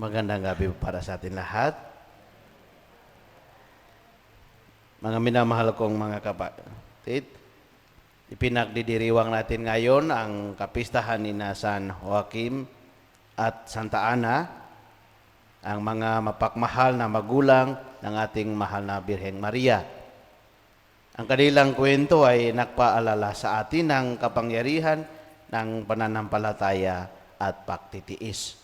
Magandang gabi para sa atin lahat. Mga minamahal kong mga kapatid, ipinagdidiriwang natin ngayon ang kapistahan ni San Joaquim at Santa Ana, ang mga mapakmahal na magulang ng ating mahal na Birheng Maria. Ang kanilang kwento ay nakpaalala sa atin ng kapangyarihan ng pananampalataya at pagtitiis.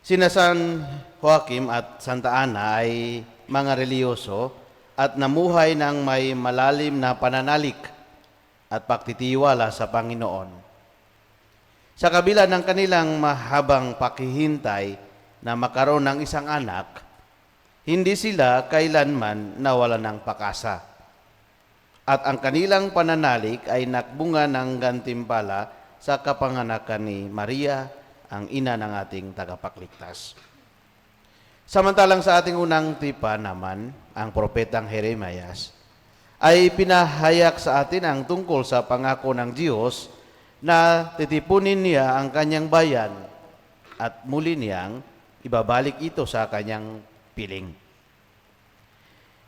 Sina San Joaquim at Santa Ana ay mga reliyoso at namuhay ng may malalim na pananalik at pagtitiwala sa Panginoon. Sa kabila ng kanilang mahabang pakihintay na makaroon ng isang anak, hindi sila kailanman nawala ng pakasa. At ang kanilang pananalik ay nakbunga ng gantimpala sa kapanganakan ni Maria, ang ina ng ating tagapagligtas. Samantalang sa ating unang tipa naman, ang propetang Jeremias, ay pinahayak sa atin ang tungkol sa pangako ng Diyos na titipunin niya ang kanyang bayan at muli niyang ibabalik ito sa kanyang piling.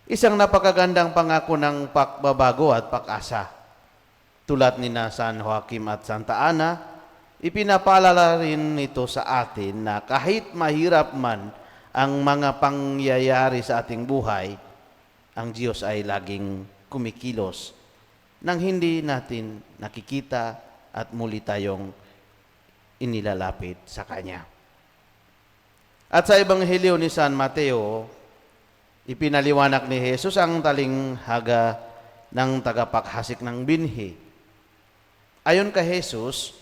Isang napakagandang pangako ng pakbabago at pakasa. Tulad ni na San Joaquim at Santa Ana, ipinapaalala rin nito sa atin na kahit mahirap man ang mga pangyayari sa ating buhay, ang Diyos ay laging kumikilos nang hindi natin nakikita at muli tayong inilalapit sa Kanya. At sa Ebanghelyo ni San Mateo, ipinaliwanag ni Jesus ang talinghaga ng tagapaghasik ng binhi. Ayon kay Jesus,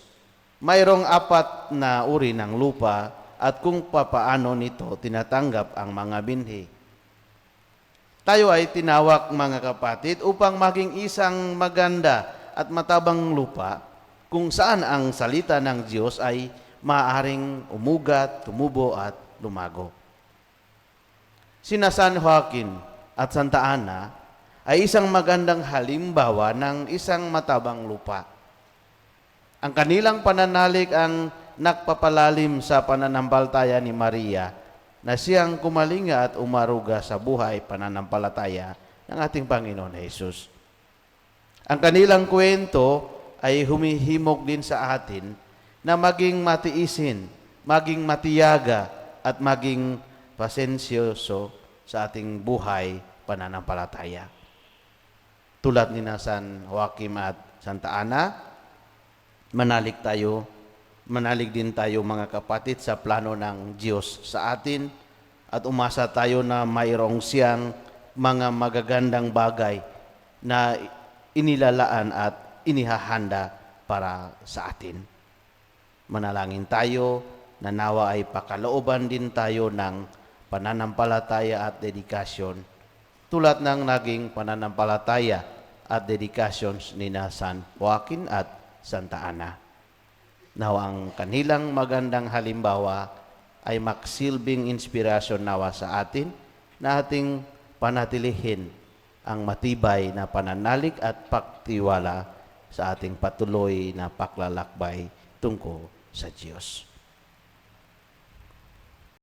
mayroong apat na uri ng lupa at kung papaano nito tinatanggap ang mga binhi. Tayo ay tinawag mga kapatid upang maging isang maganda at matabang lupa kung saan ang salita ng Diyos ay maaring umugat, tumubo at lumago. Sina San Joaquin at Santa Ana ay isang magandang halimbawa ng isang matabang lupa. Ang kanilang pananalig ang nakpapalalim sa pananampalataya ni Maria na siyang kumalinga at umaruga sa buhay pananampalataya ng ating Panginoon Jesus. Ang kanilang kwento ay humihimok din sa atin na maging matiisin, maging matiyaga at maging pasensyoso sa ating buhay pananampalataya. Tulad ni na San Joaquim at Santa Ana, manalig tayo manalig din tayo mga kapatid sa plano ng Diyos sa atin at umasa tayo na mayroong siyang mga magagandang bagay na inilalaan at inihahanda para sa atin. Manalangin tayo na nawa ay pakalooban din tayo ng pananampalataya at dedikasyon tulad ng naging pananampalataya at dedikasyon ni na San Joaquin at Santa Ana. Nawa ang kanilang magandang halimbawa ay maksilbing inspirasyon nawa sa atin na ating panatilihin ang matibay na pananalig at pagtiwala sa ating patuloy na paklalakbay tungkol sa Diyos.